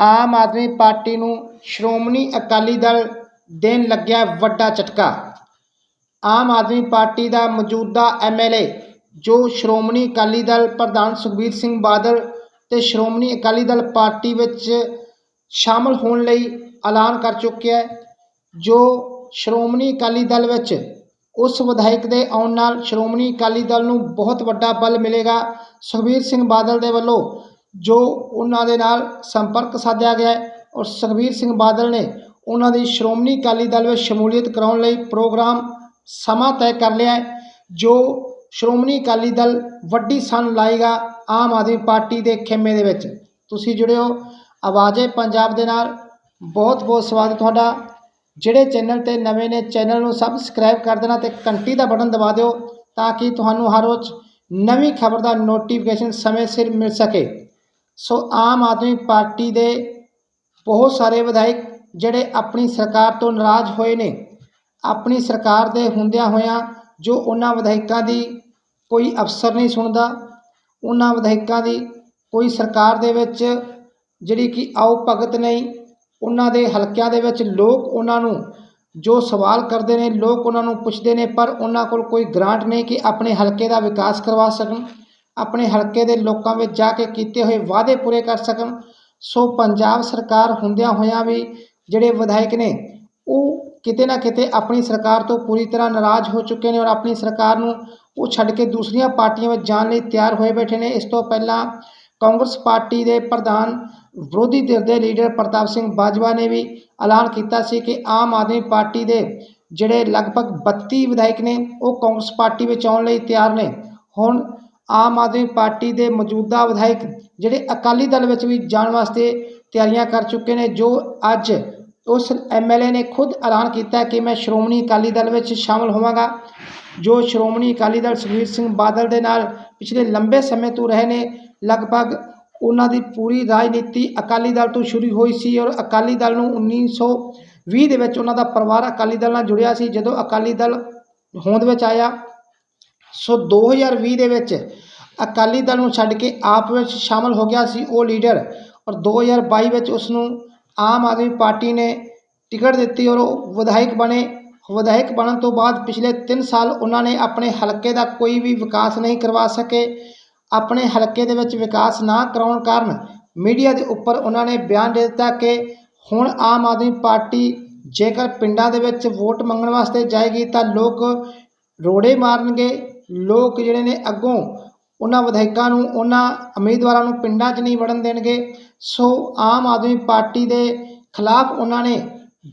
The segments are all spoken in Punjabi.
ਆਮ ਆਦਮੀ ਪਾਰਟੀ ਨੂੰ ਸ਼੍ਰੋਮਣੀ ਅਕਾਲੀ ਦਲ ਦੇਣ ਲੱਗਿਆ ਵੱਡਾ ਝਟਕਾ। ਆਮ ਆਦਮੀ ਪਾਰਟੀ ਦਾ ਮੌਜੂਦਾ ਐਮਐਲਏ ਜੋ ਸ਼੍ਰੋਮਣੀ ਅਕਾਲੀ ਦਲ ਪ੍ਰਧਾਨ ਸੁਖਬੀਰ ਸਿੰਘ ਬਾਦਲ ਤੇ ਸ਼੍ਰੋਮਣੀ ਅਕਾਲੀ ਦਲ ਪਾਰਟੀ ਵਿੱਚ ਸ਼ਾਮਲ ਹੋਣ ਲਈ ਐਲਾਨ ਕਰ ਚੁੱਕਿਆ ਹੈ, ਜੋ ਸ਼੍ਰੋਮਣੀ ਅਕਾਲੀ ਦਲ ਵਿੱਚ ਉਸ ਵਿਧਾਇਕ ਦੇ ਆਉਣ ਨਾਲ ਸ਼੍ਰੋਮਣੀ ਅਕਾਲੀ ਦਲ ਨੂੰ ਬਹੁਤ ਵੱਡਾ ਬਲ ਮਿਲੇਗਾ ਸੁਖਬੀਰ ਸਿੰਘ ਬਾਦਲ ਦੇ ਵੱਲੋਂ। ਜੋ ਉਹਨਾਂ ਦੇ ਨਾਲ ਸੰਪਰਕ ਸਾਧਿਆ ਗਿਆ ਔਰ ਸੁਖਬੀਰ ਸਿੰਘ ਬਾਦਲ ਨੇ ਉਹਨਾਂ ਦੀ ਸ਼੍ਰੋਮਣੀ ਅਕਾਲੀ ਦਲ ਵਿੱਚ ਸ਼ਮੂਲੀਅਤ ਕਰਾਉਣ ਲਈ ਪ੍ਰੋਗਰਾਮ ਸਮਾਂ ਤੈਅ ਕਰ ਲਿਆ ਜੋ ਸ਼੍ਰੋਮਣੀ ਅਕਾਲੀ ਦਲ ਵੱਡੀ ਸਨ ਲਾਏਗਾ ਆਮ ਆਦਮੀ ਪਾਰਟੀ ਦੇ ਖੇਮੇ ਦੇ ਵਿੱਚ। ਤੁਸੀਂ ਜੁੜਿਓ, ਆਵਾਜ਼ੇ ਪੰਜਾਬ ਦੇ ਨਾਲ। ਬਹੁਤ ਬਹੁਤ ਸਵਾਗਤ ਤੁਹਾਡਾ। ਜਿਹੜੇ ਚੈਨਲ ਤੇ ਨਵੇਂ ਨੇ, ਚੈਨਲ ਨੂੰ ਸਬਸਕ੍ਰਾਈਬ ਕਰ ਦੇਣਾ ਤੇ ਘੰਟੀ ਦਾ ਬਟਨ ਦਬਾ ਦਿਓ ਤਾਂ ਕਿ ਤੁਹਾਨੂੰ ਹਰ ਰੋਜ਼ ਨਵੀਂ ਖਬਰ ਦਾ ਨੋਟੀਫਿਕੇਸ਼ਨ ਸਮੇਂ ਸਿਰ ਮਿਲ ਸਕੇ। ਸੋ ਆਮ ਆਦਮੀ ਪਾਰਟੀ ਦੇ ਬਹੁਤ ਸਾਰੇ ਵਿਧਾਇਕ ਜਿਹੜੇ ਆਪਣੀ ਸਰਕਾਰ ਤੋਂ ਨਾਰਾਜ਼ ਹੋਏ ਨੇ, ਆਪਣੀ ਸਰਕਾਰ ਦੇ ਹੁੰਦਿਆਂ ਹੋਇਆਂ ਜੋ ਉਹਨਾਂ ਵਿਧਾਇਕਾਂ ਦੀ ਕੋਈ ਅਫਸਰ ਨਹੀਂ ਸੁਣਦਾ, ਉਹਨਾਂ ਵਿਧਾਇਕਾਂ ਦੀ ਕੋਈ ਸਰਕਾਰ ਦੇ ਵਿੱਚ ਜਿਹੜੀ ਕਿ ਆਓ ਭਗਤ ਨਹੀਂ, ਉਹਨਾਂ ਦੇ ਹਲਕਿਆਂ ਦੇ ਵਿੱਚ ਲੋਕ ਉਹਨਾਂ ਨੂੰ ਜੋ ਸਵਾਲ ਕਰਦੇ ਨੇ, ਲੋਕ ਉਹਨਾਂ ਨੂੰ ਪੁੱਛਦੇ ਨੇ, ਪਰ ਉਹਨਾਂ ਕੋਲ ਕੋਈ ਗ੍ਰਾਂਟ ਨਹੀਂ ਕਿ ਆਪਣੇ ਹਲਕੇ ਦਾ ਵਿਕਾਸ ਕਰਵਾ ਸਕਣ। ਆਪਣੇ ਹਲਕੇ ਦੇ ਲੋਕਾਂ ਵਿੱਚ ਜਾ ਕੇ ਕੀਤੇ ਹੋਏ ਵਾਅਦੇ ਪੂਰੇ ਕਰ ਸਕਣ। ਸੋ ਪੰਜਾਬ ਸਰਕਾਰ ਹੁੰਦਿਆਂ ਹੋਇਆਂ ਵੀ ਜਿਹੜੇ ਵਿਧਾਇਕ ਨੇ, ਉਹ ਕਿਤੇ ਨਾ ਕਿਤੇ ਆਪਣੀ ਸਰਕਾਰ ਤੋਂ ਪੂਰੀ ਤਰ੍ਹਾਂ ਨਾਰਾਜ਼ ਹੋ ਚੁੱਕੇ ਨੇ ਔਰ ਆਪਣੀ ਸਰਕਾਰ ਨੂੰ ਉਹ ਛੱਡ ਕੇ ਦੂਸਰੀਆਂ ਪਾਰਟੀਆਂ ਵਿੱਚ ਜਾਣ ਲਈ ਤਿਆਰ ਹੋਏ ਬੈਠੇ ਨੇ। ਇਸ ਤੋਂ ਪਹਿਲਾਂ ਕਾਂਗਰਸ ਪਾਰਟੀ ਦੇ ਪ੍ਰਧਾਨ, ਵਿਰੋਧੀ ਧਿਰ ਦੇ ਲੀਡਰ ਪ੍ਰਤਾਪ ਸਿੰਘ ਬਾਜਵਾ ਨੇ ਵੀ ਐਲਾਨ ਕੀਤਾ ਸੀ ਕਿ ਆਮ ਆਦਮੀ ਪਾਰਟੀ ਦੇ ਜਿਹੜੇ ਲਗਭਗ 32 ਵਿਧਾਇਕ ਨੇ, ਉਹ ਕਾਂਗਰਸ ਪਾਰਟੀ ਵਿੱਚ ਆਉਣ ਲਈ ਤਿਆਰ ਨੇ। ਹੁਣ ਆਮ ਆਦਮੀ ਪਾਰਟੀ ਦੇ ਮੌਜੂਦਾ ਵਿਧਾਇਕ ਜਿਹੜੇ ਅਕਾਲੀ ਦਲ ਵਿੱਚ ਵੀ ਜਾਣ ਵਾਸਤੇ ਤਿਆਰੀਆਂ ਕਰ ਚੁੱਕੇ ਨੇ, ਜੋ ਅੱਜ ਉਸ ਐਮਐਲਏ ਨੇ ਖੁਦ ਐਲਾਨ ਕੀਤਾ ਕਿ ਮੈਂ ਸ਼੍ਰੋਮਣੀ ਅਕਾਲੀ ਦਲ ਵਿੱਚ ਸ਼ਾਮਲ ਹੋਵਾਂਗਾ। ਜੋ ਸ਼੍ਰੋਮਣੀ ਅਕਾਲੀ ਦਲ ਸੁਖਬੀਰ ਸਿੰਘ ਬਾਦਲ ਦੇ ਨਾਲ ਪਿਛਲੇ ਲੰਬੇ ਸਮੇਂ ਤੋਂ ਰਹੇ ਨੇ, ਲਗਭਗ ਉਹਨਾਂ ਦੀ ਪੂਰੀ ਰਾਜਨੀਤੀ ਅਕਾਲੀ ਦਲ ਤੋਂ ਸ਼ੁਰੂ ਹੋਈ ਸੀ ਔਰ ਅਕਾਲੀ ਦਲ ਨੂੰ 1920 ਦੇ ਵਿੱਚ ਉਹਨਾਂ ਦਾ ਪਰਿਵਾਰ ਅਕਾਲੀ ਦਲ ਨਾਲ ਜੁੜਿਆ ਸੀ। ਜਦੋਂ ਅਕਾਲੀ ਦਲ ਹੋਂਦ ਵਿੱਚ ਆਇਆ ਸੋ 2020 ਦੇ ਵਿੱਚ ਅਕਾਲੀ ਦਲ ਨੂੰ ਛੱਡ ਕੇ ਆਪ ਵਿੱਚ ਸ਼ਾਮਲ ਹੋ ਗਿਆ ਸੀ ਉਹ ਲੀਡਰ ਔਰ 2022 ਵਿੱਚ ਉਸ ਨੂੰ ਆਮ ਆਦਮੀ ਪਾਰਟੀ ਨੇ ਟਿਕਟ ਦਿੱਤੀ ਔਰ ਉਹ ਵਿਧਾਇਕ ਬਣੇ। ਵਿਧਾਇਕ ਬਣਨ ਤੋਂ ਬਾਅਦ ਪਿਛਲੇ 3 ਸਾਲ ਉਹਨਾਂ ਨੇ ਆਪਣੇ ਹਲਕੇ ਦਾ ਕੋਈ ਵੀ ਵਿਕਾਸ ਨਹੀਂ ਕਰਵਾ ਸਕੇ। ਆਪਣੇ ਹਲਕੇ ਦੇ ਵਿੱਚ ਵਿਕਾਸ ਨਾ ਕਰਾਉਣ ਕਾਰਨ ਮੀਡੀਆ ਦੇ ਉੱਪਰ ਉਹਨਾਂ ਨੇ ਬਿਆਨ ਦੇ ਦਿੱਤਾ ਕਿ ਹੁਣ ਆਮ ਆਦਮੀ ਪਾਰਟੀ ਜੇਕਰ ਪਿੰਡਾਂ ਦੇ ਵਿੱਚ ਵੋਟ ਮੰਗਣ ਵਾਸਤੇ ਜਾਏਗੀ ਤਾਂ ਲੋਕ ਰੋੜੇ ਮਾਰਨਗੇ। ਲੋਕ ਜਿਹੜੇ ਨੇ ਅੱਗੋਂ ਉਹਨਾਂ ਵਿਧਾਇਕਾਂ ਨੂੰ, ਉਹਨਾਂ ਉਮੀਦਵਾਰਾਂ ਨੂੰ ਪਿੰਡਾਂ 'ਚ ਨਹੀਂ ਵੜਨ ਦੇਣਗੇ। ਸੋ ਆਮ ਆਦਮੀ ਪਾਰਟੀ ਦੇ ਖਿਲਾਫ ਉਹਨਾਂ ਨੇ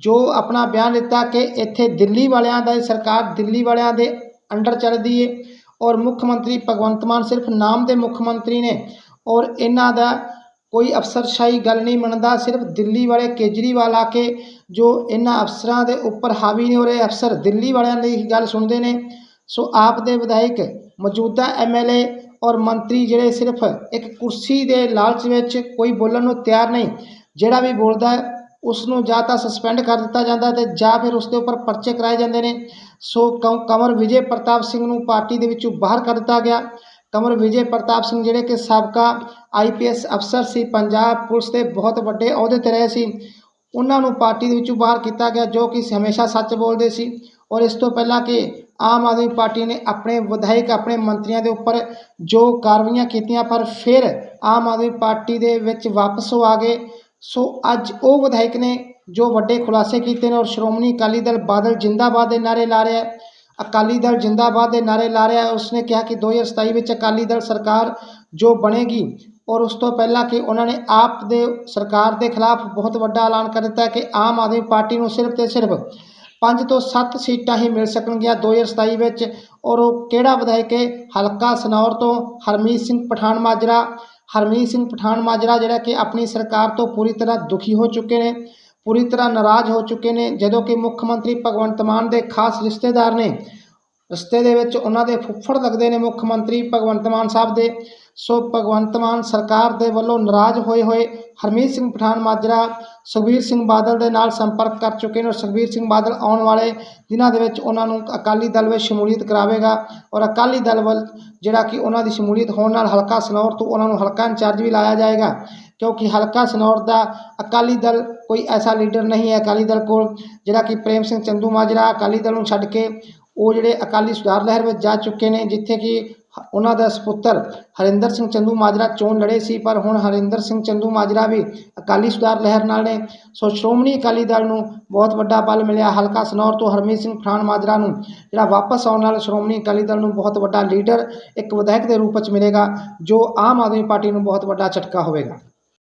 ਜੋ ਆਪਣਾ ਬਿਆਨ ਦਿੱਤਾ ਕਿ ਇੱਥੇ ਦਿੱਲੀ ਵਾਲਿਆਂ ਦਾ ਸਰਕਾਰ ਦਿੱਲੀ ਵਾਲਿਆਂ ਦੇ ਅੰਡਰ ਚੱਲਦੀ ਏ ਔਰ ਮੁੱਖ ਮੰਤਰੀ ਭਗਵੰਤ ਮਾਨ ਸਿਰਫ ਨਾਮ ਦੇ ਮੁੱਖ ਮੰਤਰੀ ਨੇ ਔਰ ਇਹਨਾਂ ਦਾ ਕੋਈ ਅਫਸਰਸ਼ਾਹੀ ਗੱਲ ਨਹੀਂ ਮੰਨਦਾ, ਸਿਰਫ ਦਿੱਲੀ ਵਾਲੇ ਕੇਜਰੀਵਾਲ ਆ ਕੇ ਜੋ ਇਹਨਾਂ ਅਫਸਰਾਂ ਦੇ ਉੱਪਰ ਹਾਵੀ ਨੇ ਔਰ ਇਹ ਅਫਸਰ ਦਿੱਲੀ ਵਾਲਿਆਂ ਦੀ ਹੀ ਗੱਲ ਸੁਣਦੇ ਨੇ। ਸੋ ਆਪ ਦੇ ਵਿਧਾਇਕ, ਮੌਜੂਦਾ ਐਮਐਲਏ ਔਰ ਮੰਤਰੀ ਜਿਹੜੇ ਸਿਰਫ ਇੱਕ ਕੁਰਸੀ ਦੇ ਲਾਲਚ ਵਿੱਚ ਕੋਈ ਬੋਲਣ ਨੂੰ ਤਿਆਰ ਨਹੀਂ, ਜਿਹੜਾ ਵੀ ਬੋਲਦਾ ਹੈ ਉਸ ਨੂੰ ਜਾਂ ਤਾਂ ਸਸਪੈਂਡ ਕਰ ਦਿੱਤਾ ਜਾਂਦਾ ਤੇ ਜਾਂ ਫਿਰ ਉਸ ਦੇ ਉੱਪਰ ਪਰਚੇ ਕਰਾਏ ਜਾਂਦੇ ਨੇ। ਸੋ ਕੰ- ਵਿਜੇ ਪ੍ਰਤਾਪ ਸਿੰਘ ਨੂੰ ਪਾਰਟੀ ਦੇ ਵਿੱਚੋਂ ਬਾਹਰ ਕਰ ਦਿੱਤਾ ਗਿਆ। ਕੰਵਰ ਵਿਜੇ ਪ੍ਰਤਾਪ ਸਿੰਘ ਜਿਹੜੇ ਕਿ ਸਾਬਕਾ ਆਈਪੀਐਸ ਅਫਸਰ ਸੀ, ਪੰਜਾਬ ਪੁਲਿਸ ਦੇ ਬਹੁਤ ਵੱਡੇ ਅਹੁਦੇ ਤੇ ਰਹੇ ਸੀ। ਉਹਨਾਂ ਨੂੰ ਪਾਰਟੀ ਦੇ ਵਿੱਚੋਂ ਬਾਹਰ ਕੀਤਾ ਗਿਆ, ਜੋ ਕਿ ਹਮੇਸ਼ਾ ਸੱਚ ਬੋਲਦੇ ਸੀ। ਔਰ ਇਸ ਤੋਂ ਪਹਿਲਾਂ ਕਿ ਆਮ ਆਦਮੀ ਪਾਰਟੀ ਨੇ ਆਪਣੇ ਵਿਧਾਇਕ, ਆਪਣੇ ਮੰਤਰੀਆਂ ਦੇ ਉੱਪਰ ਜੋ ਕਾਰਵਾਈਆਂ ਕੀਤੀਆਂ, ਪਰ ਫਿਰ ਆਮ ਆਦਮੀ ਪਾਰਟੀ ਦੇ ਵਿੱਚ ਵਾਪਸ ਉਹ ਆ ਗਏ। ਸੋ ਅੱਜ ਉਹ ਵਿਧਾਇਕ ਨੇ ਜੋ ਵੱਡੇ ਖੁਲਾਸੇ ਕੀਤੇ ਨੇ ਔਰ ਸ਼੍ਰੋਮਣੀ ਅਕਾਲੀ ਦਲ ਬਾਦਲ ਜਿੰਦਾਬਾਦ ਦੇ ਨਾਰੇ ਲਾ ਰਿਹਾ ਹੈ। ਅਕਾਲੀ ਦਲ ਜਿੰਦਾਬਾਦ ਦੇ ਨਾਰੇ ਲਾ ਰਿਹਾ ਹੈ। ਉਸਨੇ ਕਿਹਾ ਕਿ 2027 ਵਿੱਚ ਅਕਾਲੀ ਦਲ ਸਰਕਾਰ ਜੋ ਬਣੇਗੀ ਔਰ ਉਸ ਤੋਂ ਪਹਿਲਾਂ ਕਿ ਉਹਨਾਂ ਨੇ ਆਪ ਦੇ ਸਰਕਾਰ ਦੇ ਖਿਲਾਫ ਬਹੁਤ ਵੱਡਾ ਐਲਾਨ ਕਰ ਦਿੱਤਾ ਕਿ ਆਮ ਆਦਮੀ ਪਾਰਟੀ ਨੂੰ ਸਿਰਫ ਤੇ ਸਿਰਫ ਪੰਜ ਤੋਂ ਸੱਤ ਸੀਟਾਂ ਹੀ ਮਿਲ ਸਕਣਗੀਆਂ 2027 ਵਿੱਚ। ਔਰ ਉਹ ਕਿਹੜਾ ਵਿਧਾਇਕ ਹੈ? ਹਲਕਾ ਸਨੌਰ ਤੋਂ ਹਰਮੀਤ ਸਿੰਘ ਪਠਾਨ ਮਾਜਰਾ। ਹਰਮੀਤ ਸਿੰਘ ਪਠਾਨ ਮਾਜਰਾ ਜਿਹੜਾ ਕਿ ਆਪਣੀ ਸਰਕਾਰ ਤੋਂ ਪੂਰੀ ਤਰ੍ਹਾਂ ਦੁਖੀ ਹੋ ਚੁੱਕੇ ਨੇ, ਪੂਰੀ ਤਰ੍ਹਾਂ ਨਾਰਾਜ਼ ਹੋ ਚੁੱਕੇ ਨੇ, ਜਦੋਂ ਕਿ ਮੁੱਖ ਮੰਤਰੀ ਭਗਵੰਤ ਮਾਨ ਦੇ ਖਾਸ ਰਿਸ਼ਤੇਦਾਰ ਨੇ ਰਸਤੇ ਦੇ ਵਿੱਚ ਉਹਨਾਂ ਦੇ ਫੁੱਫੜ ਲੱਗਦੇ ਨੇ ਮੁੱਖ ਮੰਤਰੀ ਭਗਵੰਤ ਮਾਨ ਸਾਹਿਬ ਦੇ। ਸੋ ਭਗਵੰਤ ਮਾਨ ਸਰਕਾਰ ਦੇ ਵੱਲੋਂ ਨਾਰਾਜ਼ ਹੋਏ ਹੋਏ ਹਰਮੀਤ ਸਿੰਘ ਪਠਾਨ ਮਾਜਰਾ, ਸੁਖਬੀਰ ਸਿੰਘ ਬਾਦਲ ਦੇ ਨਾਲ ਸੰਪਰਕ ਕਰ ਚੁੱਕੇ ਨੇ ਔਰ ਸੁਖਬੀਰ ਸਿੰਘ ਬਾਦਲ ਆਉਣ ਵਾਲੇ ਦਿਨਾਂ ਦੇ ਵਿੱਚ ਉਹਨਾਂ ਨੂੰ ਅਕਾਲੀ ਦਲ ਵਿੱਚ ਸ਼ਮੂਲੀਅਤ ਕਰਾਵੇਗਾ ਔਰ ਅਕਾਲੀ ਦਲ ਵੱਲ ਜਿਹੜਾ ਕਿ ਉਹਨਾਂ ਦੀ ਸ਼ਮੂਲੀਅਤ ਹੋਣ ਨਾਲ ਹਲਕਾ ਸਨੌਰ ਤੋਂ ਉਹਨਾਂ ਨੂੰ ਹਲਕਾ ਇੰਚਾਰਜ ਵੀ ਲਾਇਆ ਜਾਏਗਾ। ਕਿਉਂਕਿ ਹਲਕਾ ਸਨੌਰ ਦਾ ਅਕਾਲੀ ਦਲ ਕੋਈ ਐਸਾ ਲੀਡਰ ਨਹੀਂ ਹੈ ਅਕਾਲੀ ਦਲ ਕੋਲ ਜਿਹੜਾ ਕਿ ਪ੍ਰੇਮ ਸਿੰਘ ਚੰਦੂ ਮਾਜਰਾ ਅਕਾਲੀ ਦਲ ਨੂੰ ਛੱਡ ਕੇ ਉਹ ਜਿਹੜੇ ਅਕਾਲੀ ਸੁਧਾਰ ਲਹਿਰ ਵਿੱਚ ਜਾ ਚੁੱਕੇ ਨੇ, ਜਿੱਥੇ ਕਿ ਉਹਨਾਂ ਦਾ ਸੁਪੁੱਤਰ ਹਰਿੰਦਰ ਸਿੰਘ ਚੰਦੂ ਮਾਜਰਾ ਚੋਣ ਲੜੇ ਸੀ, ਪਰ ਹੁਣ ਹਰਿੰਦਰ ਸਿੰਘ ਚੰਦੂ ਮਾਜਰਾ ਵੀ ਅਕਾਲੀ ਸੁਧਾਰ ਲਹਿਰ ਨਾਲ ਨੇ। ਸੋ ਸ਼੍ਰੋਮਣੀ ਅਕਾਲੀ ਦਲ ਨੂੰ ਬਹੁਤ ਵੱਡਾ ਬਲ ਮਿਲਿਆ। ਹਲਕਾ ਸਨੌਰ ਤੋਂ ਹਰਮੀਤ ਸਿੰਘ ਫਰਾਨ ਮਾਜਰਾ ਨੂੰ ਜਿਹੜਾ ਵਾਪਸ ਆਉਣ ਨਾਲ ਸ਼੍ਰੋਮਣੀ ਅਕਾਲੀ ਦਲ ਨੂੰ ਬਹੁਤ ਵੱਡਾ ਲੀਡਰ ਇੱਕ ਵਿਧਾਇਕ ਦੇ ਰੂਪ ਵਿੱਚ ਮਿਲੇਗਾ, ਜੋ ਆਮ ਆਦਮੀ ਪਾਰਟੀ ਨੂੰ ਬਹੁਤ ਵੱਡਾ ਝਟਕਾ ਹੋਵੇਗਾ।